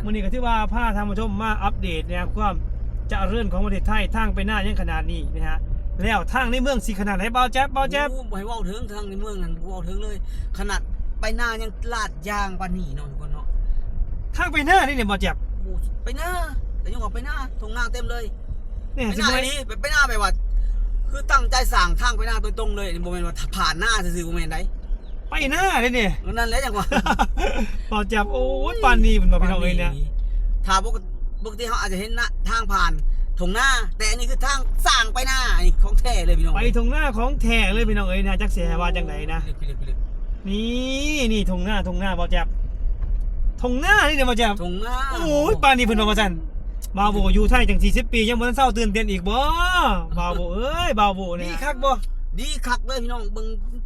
นวันนี้ก็ถือว่าพาท่านผู้ชมมาอัปเดตเนี่ยความเจะเรื่องของประเทศไทยทางไปหน้ายังขนาดนี้นะฮะแล้วทางในเมืองสีขนาดไหนเบาแจ๊บเบาแจ๊บโอ้บ่ให้เว้าถึงทางในเมืองนั้นบ่เว้าถึงเลย ขนาดไปหน้ายังลาดยางปานนี้เนาะทุกคนเนาะทางไปหน้านี่เนี่ยเบาแจ๊บโอ้ไปหน้าแต่ยังออกไปหน้าทงหน้าเต็มเลย เนี่ยไปหสิน้าบ่อันนี้ไปไปหน้าไปว่าคือตั้งใจสั่งทางไปหน้าโดยตรงเลยบ่แม่นว่าผ่านหน้าซื่อๆบ่แม่นได ไปหน้าเลยเนี่ย นั่นแหละจังหวะเบาแจ๊บโอ้ยปานนี้มันมาพี่น้องเอ้ยเนี่ยถ้าปกติปกติเขาอาจจะเห็นหน้าทางผ่านถงหน้า แต่อันนี้คือทางสร้างไปหน้าอันนี้ของแท้เลยพี่น้องไปทงหน้าของแท้เลยพี่น้องเอ้ยนะจักเสียว่าจังไหนนะไปเลยไปเลยไปเลยนี่นี่ทงหน้าทงหน้าเบาแจ๊บทงหน้านี่เนี่ยเบาแจ๊บถงหน้าโอ้ยปานนี้เพิ่นบอกว่าซั่นบาวโบอยู่ไทยจัง40ปียังบ่ทันเศร้าตื่นเต้นอีกบ่บาวโบเอ้ยบาวโบนี่คักบ่ดีคักเลยพี่น้องเบิ่งเกรี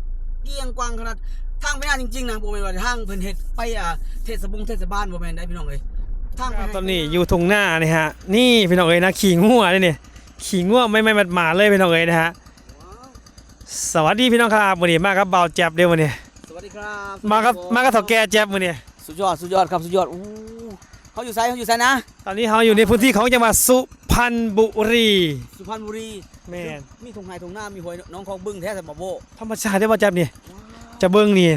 ยงกวางขนาดทางไปหน้าจริงๆนะบ่แม่นว่าทางเพิ่นเฮ็ดไปอ่าเทศบงเทศบาลบ่แม่นได้พี่น้องเอ้ยทางไปตอนนี้อยู่ทงหน้านี่ฮะ นี่พี่น้องเอ้ยนะขี่งัวนี่นี่ขี่งัวไม่ไม่หมาดๆเลยพี่น้องเอ้ยนะฮะว้าวสวัสดีพี่น้องครับวันนี้มากับบ่าวแจ๊บเด้อวันนี้สวัสดีครับมากับมากับเฒ่าแก่แจ๊บวันนี้สุดยอดสุดยอดครับสุดยอดอู้ เขาอยู่ไสเขาอยู่ไสนะ ตอนนี้เราอยู่ในพื้นที่ของจังหวัดสุพรรณบุรีสุพรรณบุรีแม่นมีทงไห้ทงหน้ามีหวยน้องของบึ้งแท้แต่บ่โบธรรมชาติได้อบ่าวแจ๊บนี่จะเบิ่งนี่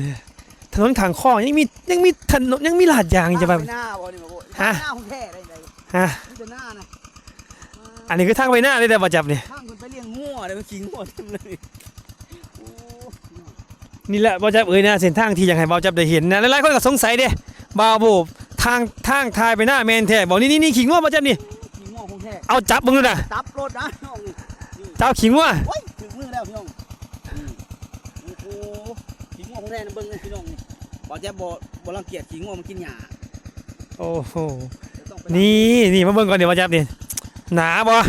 ถนนทางข้อยังมียังมีถนนยังมีลาดยางจะแบบทไปหน้าบ่นี่บ่โบฮะหน้าของแท้ได้ไดฮะมีแต่หน้านะอันนี้คือทางไปหน้าเลยแต่อบ่าวแจ๊บนี่ทางคนไปเลี้ยงงัวเลยมันขิงงัวเต็มเลยโอ้นี่แหละบ่าวแจ๊บเอ้ยนะเส้นทางที่อยากให้บ่าวแจ๊บได้เห็นนะหลายๆคนก็สงสัยเด้บ่าวโบ ทางทางทายไปหน้าแมนแท้บอกนี่นี่นี่ขิงงัวบ่าวแจ๊บนี่ขิงงัวของแท้เอาจับมึงดูนะจับรถนะน้องนี่จับขิงงัวโอ้ยถึงมือแล้วพี่น้องอืมโอ้โหขิงงัวของแท้นะเบิ่งเลยพี่น้องนี่บ่จะบ่บ่รังเกียจขิงงัวมันกินหญ้าโอ้โหเดี๋ยวต้องไปนี่นี่มาเบิ่งก่อนเดี๋ยวบ่าวแจ๊บนี่หนาบ่โอ้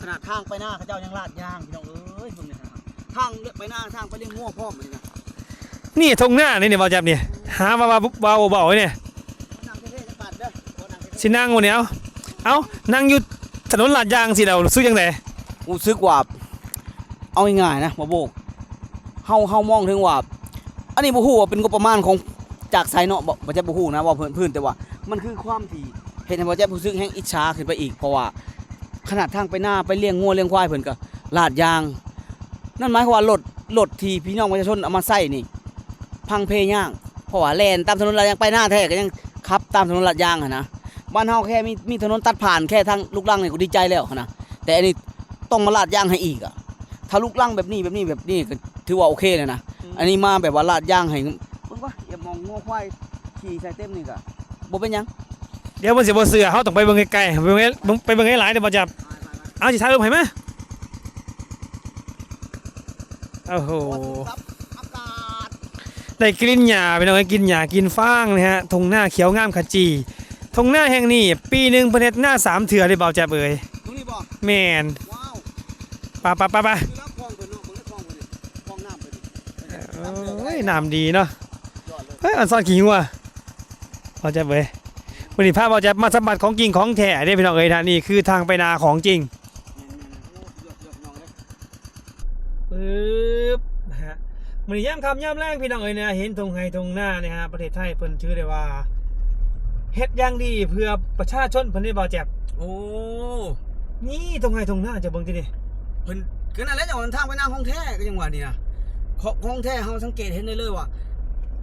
ขนาดทางไปหน้าเขาเจ้ายังลาดยางพี่น้องเอ้ยเบิ่งนี่ครับทางเลือกไปหน้าทางไปเลี้ยงงัวพร้อมเลยนะ นี่ทงหน้านี่เนี่ยบาแจ๊บเนี่ยหามาบ่าวบ่าวบ่าเนี่ยนางเท่ๆจะปัดเด้อบ่นั่งเท่ๆสินั่งวันนี้เอาเอานั่งอยู่ถนนลาดยางสิเรารู้สึกยังไงรู้สึกว่าเอาง่ายๆนะบ่โบกเฮาเฮามองถึงว่า อันนี้บ่ฮู้ว่าเป็นงบประมาณของจากไสเนาะบ่บ่จะบ่ฮู้นะว่าเพิ่นพื้นแต่ว่ามันคือความที่เฮ็ดให้บ่จะรู้สึกแฮงอิจฉาขึ้นไปอีกเพราะว่าขนาดทางไปหน้าไปเลี้ยงงัวเลี้ยงควายเพิ่นก็ลาดยาง นั่นหมายความว่ารถรถที่พี่น้องประชาชนเอามาใช้นี่ พังเพยางเพราะว่าแล่นตามถนนลาดยางไปหน้าแท้ก็ยังขับตามถนนลาดยางอะนะบ้านเฮาแค่มีมีถนนตัดผ่านแค่ทางลูกรังนี่ก็ดีใจแล้วนะแต่อันนี้ต้องมาลาดยางให้อีกอะถ้าลูกรังแบบนี้แบบนี้แบบนี้ก็ถือว่าโอเคเลยนะอันนี้มาแบบว่าลาดย่างให้เบิ่งว่าอย่ามองงัวควายขี่ใส่เต็มนี่ก็บ่เป็นหยังเดี๋ยวมันสิบ่เสือเขาต้องไปเบิ่งไกลๆไปเบิ่งให้ไปเบิ่งให้หลายเดี๋ยวบ่าวแจ๊บเอาสิถ่ายรูปให้มาโอ้โหครับอากาศ ได้กลิ่นหญ้าไปหน่อยกินหญ้ากินฟางนะฮะทงหน้าเขียวงามขจีทงหน้าแห่งนี้ปีหนึ่งเพิ่นเฮ็ดหน้าสามเถื่อเลยบ่าวแจ๊บเอ้ยตรงนี้บ่แม่นว้าวไปไปไปไปคือน้ำคลองเพิ่นเนาะเบิ่งในคลองเพิ่นนี่คลองน้ำเพิ่นนี่โอ้ยน้ำดีเนาะยอดเลยเฮ้ยอันซ่อนขิงว่ะบ่าวแจ๊บเอ้ยวันนี้พาบ่าวแจ๊บมาสัมผัสของจริงของแท้เด้พี่น้องเอ้ยนะนี่คือทางไปนาของจริงแม่นๆโอ้ยอ มันย่ำคำย่ำแรงพี่น้องเอ้ยเนี่ยเห็นตรงไฮตรงหน้าเนี่ยฮะประเทศไทยเพิ่นชื่อได้ว่าเฮ็ดอย่างดีเพื่อประชาชนเพิ่นได้บ่าวแจ็บโอ้นี่ตรงไฮตรงหน้าจะเบิ่งที่นี่เพิ่นคือนั่นแหละจังหวะทางไปหน้าห้องแท้ก็ยังว่านี่นะของห้องแท้เฮาสังเกตเห็นได้เลยว่า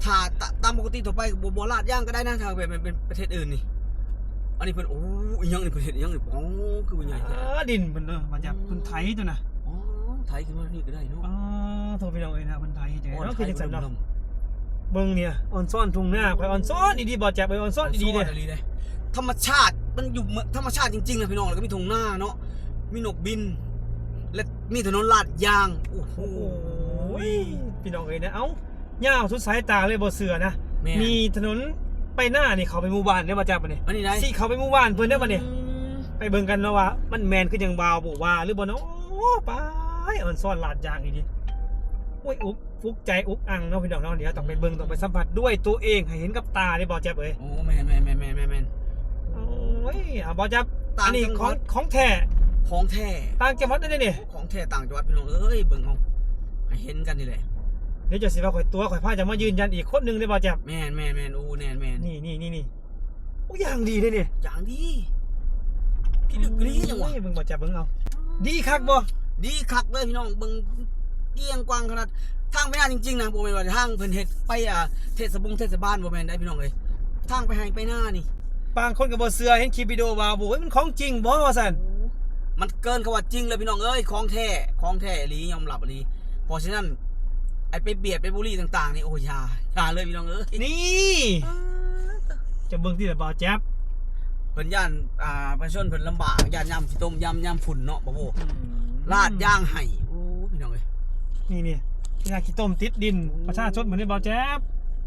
ถ้าตตามปกติทั่วไปก็บ่บ่ลาดย่างก็ได้นะทางแบบเป็นประเทศอื่นนี่อันนี้เพิ่นโอ้อีหยังนี่เพิ่นเฮ็ดอีหยังนี่อ๋อคือว่าใหญ่แท้อ่าดินเพิ่นเด้อบ่าวแจ็บเพิ่นไถตัวน่ะอ๋อ ไทยขึ้นมานี่ก็ได้เนาะอ๋อโทรพี่น้องเอ้ยนะเพิ่นไถจังได๋เนาะคือจังซั่นเนาะลำเบิ่งเนี่ยออนซ่อนทุ่งหน้าไปออนซ่อนดีๆบ่าวแจ็บไปออนซ่อนดีๆเด้ซ่อนเลยธรรมชาติมันอยู่เหมือนธรรมชาติจริงๆนะพี่น้องแล้วก็มีทุ่งนาเนาะมีนกบิน และมีถนนลาดยางโอ้โหโอ้ยพี่น้องเอ้ยนะเอ้าย่าวสุดสายตาเลยบ่เสือนะแม่มีถนนไปหน้านี่เขาไปหมู่บ้านได้บ่าวแจ็บปะเนี่ยอันนี้ได้สิเขาไปหมู่บ้านเพิ่นได้ปะเนี่ยอืมไปเบิ่งกันเนาะว่ามันแมนคือจังบาวบอกว่าหรือบ่เนาะ ไปอ่อนซ่อนลาดยางอีกดิโอ้ยอุกฟุกใจอุกอังเนาะพี่น้องเนาะเดี๋ยวต้องไปเบิ่งต้องไปสัมผัสด้วยตัวเองให้เห็นกับตาได้บ่เจ็บเอ้ยโอ้แม่นแม่นแม่นแม่นแม่นแม่นโอ้ยอะบ่เจ็บต่างอันนี้จังหขวัองดของแท้ของแท้ต่างจังหวัดได้นี่ของแท้ต่างจังหวัดพี่น้องเอ้ยเบิ่งเอาให้เห็นกันนี่แหละเดี๋ยวจะสิว่าข่อยตัวข่อยพาจะมายืนยันอีกคนหนึงได้บ่เจ็บแม่นแม่นแม่นโอ้แน่นแม่นนี่นี่นี่นี่โอ้อย่างดีเลยเนี่ยอย่างดีพี่ลึกดีจังวะโอ้ยเบิ่งบ่จับเบิ่งเอาดีคักบ่ ดีคักเลยพี่น้องเบิ่งเกรียงกวางขนาดทางไปหน้าจริงๆนะบ่แม่นว่าทางเพิ่นเฮ็ดไปอ่าเทศบงเทศบาลบ่แม่นได้พี่น้องเอ้ยทางไปให้ไปหน้านี่บางคนก็บ่เชื่อเห็นคลิปวิดีโอว่าโอ้ยมันของจริงบ่ว่าซั่นมันเกินคำว่าจริงเลยพี่น้องเอ้ยของแท้ของแท้อีหลียอมรับอีหลีเพราะฉะนั้นไอ้ไปเบียดไปบูลลี่ต่างๆนี่โอ้ยอย่าอย่าเลยพี่น้องเอ้ยนี่จะเบิ่งที่ละบ่จับเพิ่นย่านอ่าประชาชนเพิ่นลำบากย่านยำขี้ต้มยำยำฝุ่นเนาะบ่โบ ลาดย่างไห้โอ้พี่น้องเอ้ยนี่นี่นี่ขี้ต้มติดดินประชาชนเหมือนได้บ่จับ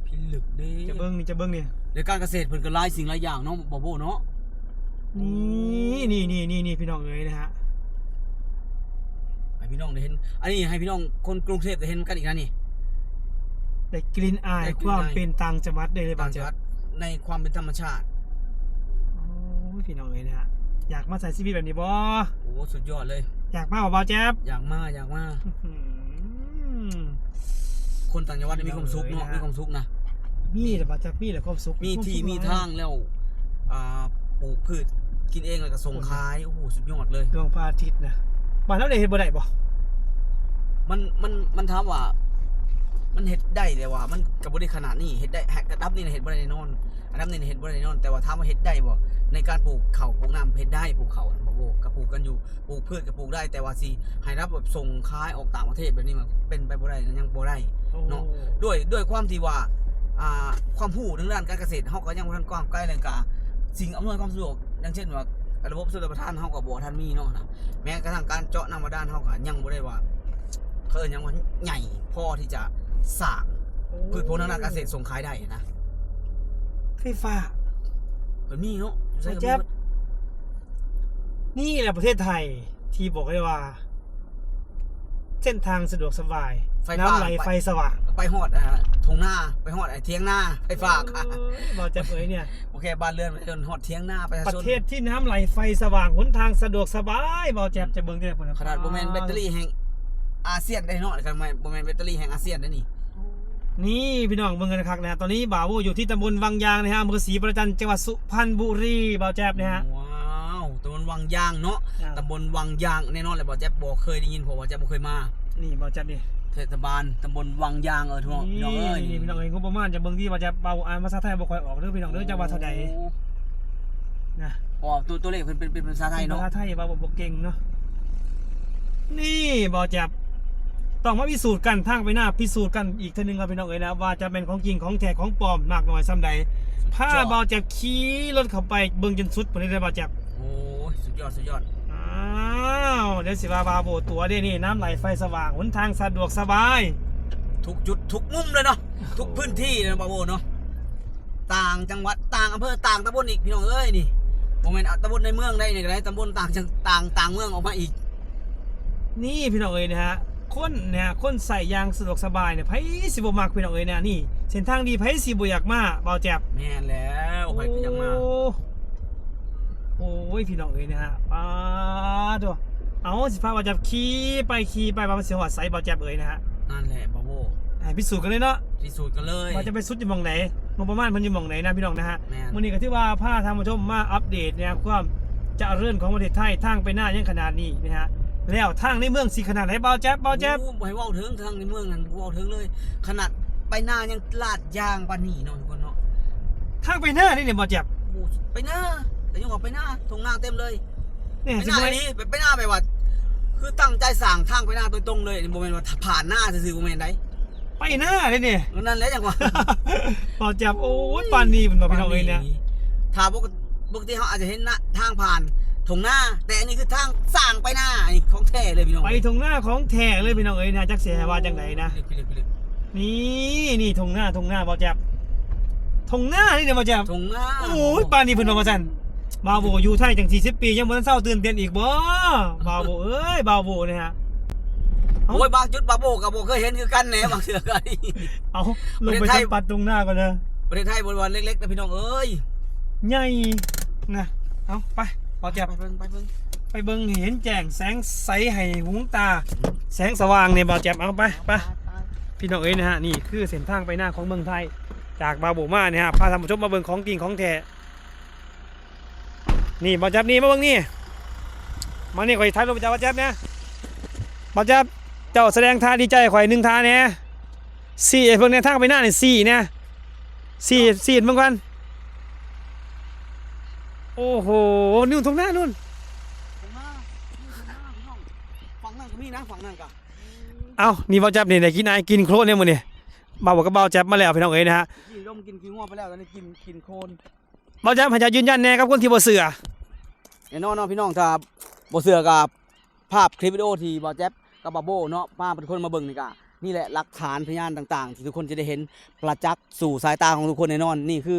พี่ลึกเด้จะเบิ่งนี่จะเบิ่งนี่ในการเกษตรเพิ่นก็หลายสิ่งหลายอย่างเนาะบ่โบเนาะนี่นี่นี่นี่นี่พี่น้องเอ้ยนะฮะให้พี่น้องได้เห็น อันนี้ให้พี่น้องคนกรุงเทพได้เห็นกันอีกนะนี่ได้กลิ่นอายได้กลิ่นความอายเป็นต่างจังหวัดได้เลยบ่ต่างจังหจัวับดในความเป็นธรรมชาติโอ้ยพี่น้องเอ้ยนะฮะอยากมาใส่ชีวิตแบบนี้บ่โอ้สุดยอดเลย อยากมาบ่บ่จับอยากมาอยากมาอื้อหือคนต่างจังหวัดนี่มีความสุขเนาะเลยนะมีความสุขนะมีแต่บ่จับมีแต่ความสุขมีที่ควมีสุขทางแล้ว อ่าปลูกพืชกินเองแล้วก็ส่งขายโอ้โหสุดยอดเลยดวงพระอาทิตย์นะบ้านเราได้เฮ็ดบ่ได้บ่มันมันมันถามว่า มันเฮ็ดได้แต่ว่ามันกับ่ได้ขนาดนี้เฮ็ดได้แฮกกระดับนี่นะเฮ็ดบ่ได้แน่นอนอันดับนี่นะเฮ็ดบ่ได้แน่นอน แต่ว่าถามว่าเฮ็ดได้บ่ในการปลูกข้าวปลูกน้ำเฮ็ดได้ปลูกข้าวน่ะบ่โบก็ปลูกกันอยู่ปลูกพืชก็ปลูกได้ แต่ว่าสิให้รับแบบส่งขายออกต่างประเทศแบบนี้มันเป็นไปบ่ได้นะยังบ่ได้เนาะด้วยด้วยความที่ว่าอ่าความรู้ทางด้านการเกษตรเฮาก็ยังบ่ทันกว้างไกลเลยกะสิ่งอำนวยความสะดวกอย่างเช่นว่าระบบชลประทานเฮาก็บ่ทันมีเนาะนะแม้กระทั่งการเจาะน้ำบาดาลเฮาก็ยังบ่ได้ว่าเขาเอิ้นหยังว่าใหญ่พอที่จะ สร้างพืชผลทางด้านเกษตรส่งขายได้นะไฟฟ้าเพิ่นมีเนาะอยู่ไสก็แจ๊มีบนี่แหละประเทศไทยที่บอกได้ว่า เส้นทางสะดวกสบายไฟฟ้าน้ำไหลไฟสว่าง ไปฮอดอ่าทงนาไปฮอดไอ้เถียงนาไฟฟ้าค่ะเอ้ยบอกจะเผยเนี่ยโอเคบ้านเรือนไปจนฮอดเถียงนาประชาประชนเทศที่น้ำไหลไฟสว่างหนทางสะดวกสบายบอกแจ๊บจะเบิ่งได้ผลขนาดบ่แม่นแบตเตอรี่แห่ง อาเซียนได้เนาะกันบ่แม่นแบตเตอรี่แห่งอาเซียนได้นี่นี่พี่น้องเบิ่งกันนะครับนะตอนนี้บ่าวอยู่ที่ตำบลวังยางนะฮะอำเภอศรีประจันจังหวัดสุพรรณบุรีบ่าวแจ๊บนะฮะ ว้าวตำบลวังยางเนาะตำบลวังยางแน่นอนเลยบ่แจ๊บบ่เคยได้ยินเพราะว่าแจ๊บบ่เคยมานี่บ่าวแจ๊บนี่เทศบาลตำบลวังยางเออทุกคนพี่น้องเอ้ยนี่พี่น้องเอ้ยงบประมาณจะเบิ่งที่บ่าวแจ๊บเบาอ่านภาษาไทยบ่ค่อยออกเด้อพี่น้องเด้อจังหวัดเท่าใดนะ อ๋อตัวตัวเลขเพิ่นเป็นเป็นภาษาไทยเนาะภาษาไทยบ่าวบ่เก่งเนาะนี่บ่าวแจ๊บ ต้องมาพิสูจน์กันทางไปหน้าพิสูจน์กันอีกเทีนึงครับพี่น้องเอ้ยนะว่าจะเป็นของจริงของแท้ของปลอมมากน้อยซ้ำใดถ้าบ่าวแจ๊บขี่รถเข้าไปเบิ่งจนสุดบ่ได้เลยบ่าวแจ๊บโอ้ยสุดยอดสุดยอดอ้าวเดี๋ยวสิว่าบาโบตัวเด้นี่น้ำไหลไฟสว่างหนทางสะดวกสบาย ทุกจุดทุกมุมเลยเนาะทุกพื้นที่เลยบ่าวโบเนาะต่างจังหวัดต่างอำเภอต่างตำบลอีกพี่น้องเอ้ยนี่บ่แม่นเอาตำบลในเมืองได้นี่ก็ได้ตำบลต่างจังต่างต่างเมืองออกมาอีก นี่พี่น้องเอ้ยนะฮะ คนเนี่ยคนใส่ยางสะดวกสบายเนี่ยไผสิบ่มักพี่น้องเอ้ยนะนี่เส้นทางดีไผสิบ่อยากมาเบาแจ็บแม่นแล้วไปก็ยังมาโอ้โอ้ยพี่น้องเอ้ยนะฮะป้าดวเอาสิพาเบาแจ็บขี่ไปขี่ไปว่ามันสิฮอดไสเบาแจ็บเอ้ยนะฮะนั่นแหละบ่าวโบให้พิสูจน์กันเลยเนาะพิสูจน์กันเลยว่าจะไปสุดอยู่หม่องไหนงบประมาณเพิ่นอยู่หม่องไหนนะพี่น้องนะฮะแม่นวันนี้ก็ที่ว่าพาทางผู้ชมมาอัปเดตเนี่ยความเจะเรื่อนของประเทศไทยทางไปหน้ายังขนาดนี้นะฮะ แล้วทางในเมืองสีขนาดไหนเบาแจ๊บเบาแจ๊บโอ้บ่ให้เว้าถึงทางในเมืองนั่นบ่เว้าถึงเลย ขนาดไปหน้ายังลาดยางปานนี้เนาะทุกคนเนาะทางไปหน้านี่เนี่ยเบาแจ๊บโอ้ไปหน้าแต่ยังว่าไปหน้าทงหน้าเต็มเลยเนี่ยไปสิหน้าบ่นี้ไปไปหน้าไปว่าคือตั้งใจสั่งทางไปหน้าโดยตรงเลยบ่แม่นว่าผ่านหน้าซื่อๆบ่แม่นไดไปหน้าเลยเนี่ยนั่นแหละจังว่าเบาแจ๊บโอ้ยปานนี้เป็นบ่พี่น้องเอ้ยเนี่ยถ้าปกติปกติเขาอาจจะเห็นหน้าทางผ่าน ทงหน้า แต่อันนี้คือทางสร้างไปหน้าอันนี้ของแท้เลยพี่น้องไปทงหน้าของแท้เลยพี่น้องเอ้ยนะจักเสียว่าจังไหนนะพี่ลึกพี่ลึกนี่นี่ทงหน้าทงหน้าเบาแจ๊บทงหน้านี่เนี่ยเบาแจ๊บทงหน้าโอ้ยปานนี้เพิ่นบอกว่าซั่นบาวโบอยู่ไทยจัง40ปี ยังบ่ทันเศร้าตื่นเต้นอีกบ่บาวโบเอ้ยบาวโบเนี่ยฮะเอ้าโอ้ยบางจุดบาโบกับโบเคยเห็นคือกันแหน่บางเสือกันเอาลงไปประเทศไทยสัมปัดตรงหน้าก่อนนะประเทศไทยบริวารเล็กๆนะพี่น้องเอ้ยใหญ่นะเอาไป เราจะไปเบิ่งไปเบิ่งไปเบิ่งให้เห็นแจ้งแสงใสให้หุงตา แสงสว่างเนี่ยบ่าวแจ็บเอาไปไปพี่น้องเอ้ยนะฮะนี่คือเส้นทางไปหน้าของเมืองไทย จากบาวโบมาเนี่ยฮะพาท่านผู้ชมมาเบิ่งของจริงของแท้นี่บอลจับนี่มาเบิ่งนี่มานี่ข่อยถ่ายรูปเจ้าบอลจับเนี่ยบอลจับเจ้าแสดงท่าดีใจข่อยหนึ่งท่าเนี่ยสี่เบิ่งในทางไปหน้านี่สี่เนี่ยสี่สี่เบิ่งกันโอ้โหนู่นตรงหน้านู่นผมมานี่ผมมาพี่น้องฝั่งนั่นก็มีนะฝั่งนั่นก็เอานี่บอลจับนี่ได้กินไอกินโครนเนี่ยมื้อนี่บ่าวบอกกับบ่าวจับมาแล้วพี่น้องเอ้ยนะฮะกินลมกินขี้ง่วงไปแล้วตอนนี้กินกินโคลนบ่าวจับให้เจะยืนยันแน่กับคนที่บ่เสือแน่นอนเนาะพี่น้องถ้าบ่เสือกับภาพคลิปวิดีโอที่บอแจ๊บกับบาโบเนาะมาเป็นคนมาเบิ่งนี่ก็นี่แหละหลักฐานพยานต่างๆ ที่ทุกคนจะได้เห็นประจักษ์สู่สายตาของทุกคนแน่นอน นี่คือ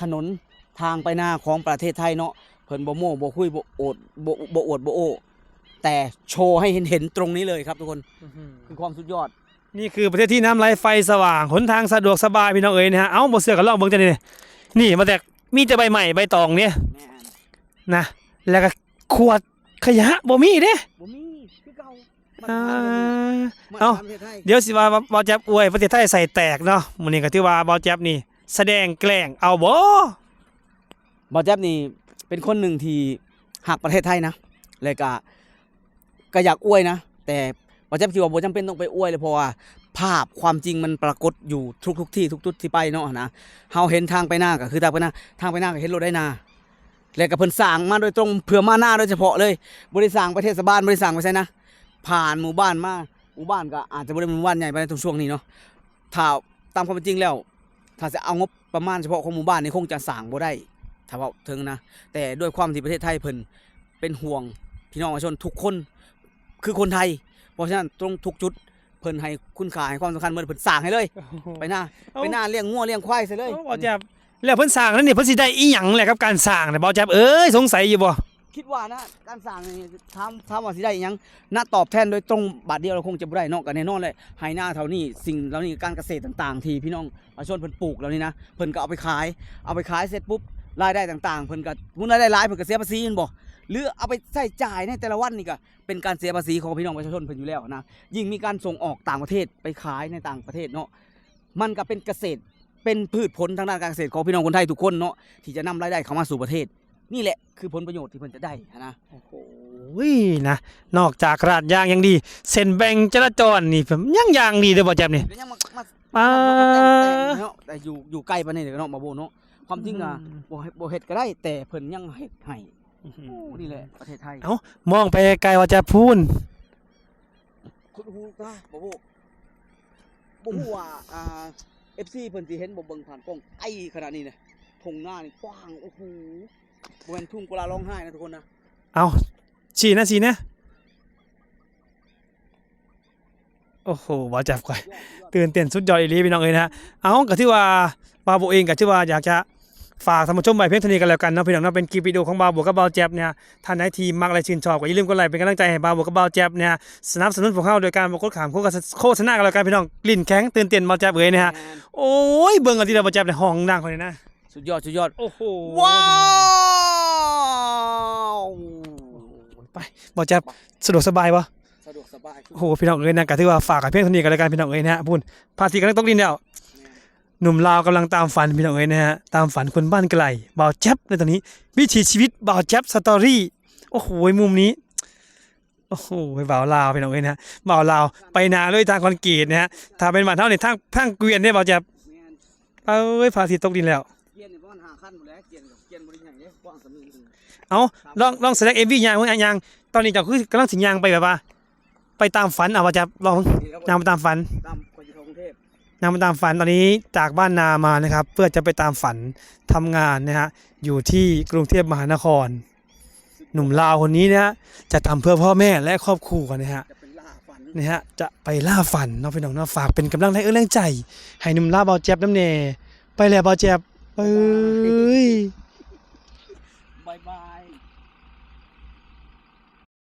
ถนน ทางไปหน้าของประเทศไทยเนาะเพิ่นบ่โม้บ่คุยบ่โอดบ่บ่อวดบ่โอ้แต่โชว์ให้เห็นเห็นๆตรงนี้เลยครับทุกคนคือความสุดยอด นี่คือประเทศที่น้ำไหลไฟสว่างหนทางสะดวกสบายพี่น้องเอ๋ยนะฮะเอ้าบ่เสือกันลองเบิ่งจังนี่นี่มาแต่มีแต่ใบใหม่ใบตองเนี่ยแม่นนะแล้วก็ขวดขยะบ่มีเด้บ่มีคือเก่าอ่ามาเอ้าตรฐนประเทศไทยเดี๋ยวสิว่าบ่แจ๊บอวยประเทศไทยใส่แตกเนาะมื้อนี้ก็ถือว่าบ่แจ๊บนี่ แสดงแกล้งเอาบ่ บอแจ๊บนี่เป็นคนหนึ่งที่หักประเทศไทยนะเลยก็ก็อยากอวยนะ แต่บอแจ๊บคิดว่าบ่จำเป็นต้องไปอวยเลยเพราะว่า ภาพความจริงมันปรากฏอยู่ทุกทุกที่ทุกทุกที่ไปเนาะนะเฮาเห็นทางไปหน้าก็คือทางไปหน้าทางไปหน้าก็เห็นรถได้นาแล้วก็เพิ่นสร้างมาโดยตรงเพื่อมาหน้าโดยเฉพาะเลย บริสร้างประเทศบาลบริสร้างไปใช่นะผ่านหมู่บ้านมาหมู่บ้านก็อาจจะบ่ได้เป็นหมู่บ้านใหญ่ไปในช่วงนี้เนาะถ้าตามความเป็นจริงแล้ว ถ้าจะเอางบประมาณเฉพาะของหมู่บ้านนี่คงจะสร้างบ่ได้ ถ้าเว่าถึงนะ แต่ด้วยความที่ประเทศไทยเพิ่นเป็นห่วงพี่น้องประชาชนทุกคนคือคนไทย เพราะฉะนั้นตรงทุกจุดเพิ่นให้คุณค่าให้ความสำคัญเมื่อเพิ่นสร้างให้เลย ไปหน้าเอ้าไปหน้าเลี้ยงงัวเลี้ยงควายซะเลยเอ้าบ่แจ๊บแล้วเพิ่นสร้างนั้นนี่เพิ่นสิได้อีหยังแหละครับการสร้างเนี่ยบ่แจ๊บเอ้ยสงสัยอยู่บ่คิดว่านะการสร้างนี่ถามถามว่าสิได้อิหยังณตอบแทนโดยตรงบาทเดียวเราคงจะบ่ได้เนอกกันแน่นอนเลยให้หน้าเท่านี้สิ่งเหล่านี้การเกษตรต่าง ๆ ที่พี่น้องประชาชนเพิ่นปลูกแล้วนี่นะเพิ่นก็เอาไปขายเอาไปขายเสร็จปุ๊บ รายได้ต่างๆเพิ่นก็มุนรายได้หลายเพิ่นก็เสียภาษีแม่นบ่หรือเอาไปใช้จ่ายในแต่ละวันนี่ก็เป็นการเสียภาษีของพี่น้องประชาชนเพิ่นอยู่แล้วนะยิ่งมีการส่งออกต่างประเทศไปขายในต่างประเทศเนาะมันก็เป็นเกษตรเป็นพืชผลทางด้านการเกษตรของพี่น้องคนไทยทุกคนเนาะที่จะนำรายได้เข้ามาสู่ประเทศ นี่แหละคือผลประโยชน์ที่เพิ่นจะได้นะโอ้โหนะนอกจากราดยางยังดี เส้นแบ่งจราจรนี่ผมยังยางดีเด้อบ่แจ๊บนี่ก็ยังมามาอ่าเนาะแต่อยู่อยู่ใกล้ปานนี้เด้อเนาะมาโบเนาะ ความจริงอะบ่ให้บ่เฮ็ดก็ได้ แต่เพิ่นยังเฮ็ดให้โอ้นี่แหละประเทศไทยเอ้ามองไปไกลว่าจะพูนคุณฮู้ตาบ่ฮู้บ่ฮู้ว่าอ่า FC เพิ่นสิเห็นบ่เบิ่งผ่านกล้องไอ้ขนาดนี้นะทงหน้านี่กว้างโอ้โหบ่แม่นทุ่งกุลาร้องไห้นะทุกคนนะ เอาฉีนะฉีนะ โอ้โหบ่จับก่อยยอดยอดตื่นเต้นสุดยอดอีหลีพี่น้องเอ้ยนะฮะเอาก็ที่ว่าบาโบเองก็ที่ว่าอยากจะฝากท่านผู้ชมไว้เพียงเท่านี้กันแล้วกันเนาะพี่น้องเนาะเป็นคลิปวิดีโอของบาโบกับบาแจ๊บเนี่ยท่านไหนที่มักและชื่นชอบก็อย่าลืมกดไลค์เป็นกำลังใจให้บาโบกับบาแจ๊บเนี่ยสนับสนุนพวกเขาโดยการบอกกดขามโฆษณากันแล้วกันพี่น้องลิ้นแข็งตื่นเต้นบาแจ๊บเอ้ยนะฮะแม่นโอ้ยเบิ่งกันที่เราบาแจ๊บในห้องดังคนนี้นะสุดยอดสุดยอดโอ้โหว้าวไปบาแจ๊บสะดวกสบายปะ โอ้โหพี่น้องเอ้ยนะก็ถือว่าฝากกับเพียงเท่านี้กันแล้วกันพี่น้องเอ้ยนะฮะพูนพาทีกันตกดินแล้วหนุ่มลาวกำลังตามฝันพี่น้องเอ้ยนะฮะตามฝันคนบ้านไกลบ่าวแจ๊บในตอนนี้ วิถีชีวิตบ่าวแจ๊บสตอรี่โอ้โหมุมนี้โอ้โหบ่าวลาวพี่น้องเอ้ยนะฮะบ่าวลาวไปนาเลยทางคอนกรีตนะฮะถ้าเป็นบ้านเท่านี่ทางทางเกวียนเนี่ยบ่าวแจ๊บแม่นเอ้ยพาทีตกดินแล้วเกียนนี่ประมาณห้าขั้นหมดแล้วเกียนกับเกียนบริหารเนี่ยกว้างสำนีนึงเอาลองลองแสดงเอ็มวียางว่ายางตอนนี้เจ้าคือกำลังสิยางไปแบบว่า ไปตามฝันอะบ่าวแจ๊บลองยางไปตามฝันตามคนอยู่กรุงเทพนำมาตามฝันตอนนี้จากบ้านนามานะครับ เพื่อจะไปตามฝันทำงานนะฮะอยู่ที่กรุงเทพมหานคร หนุ่มลาวคนนี้นะฮะจะทำเพื่อพ่อแม่และครอบครัวนะฮะ จะเป็นล่าฝันนะฮะจะไปล่าฝันเน้องพี่น้องเนาะฝากเป็นกำลังแรงเอื้อแรงใจ ให้หนุ่มลาวเบาแจ็บน้ำเนไปแล้วเบาแจ็บเอ้ย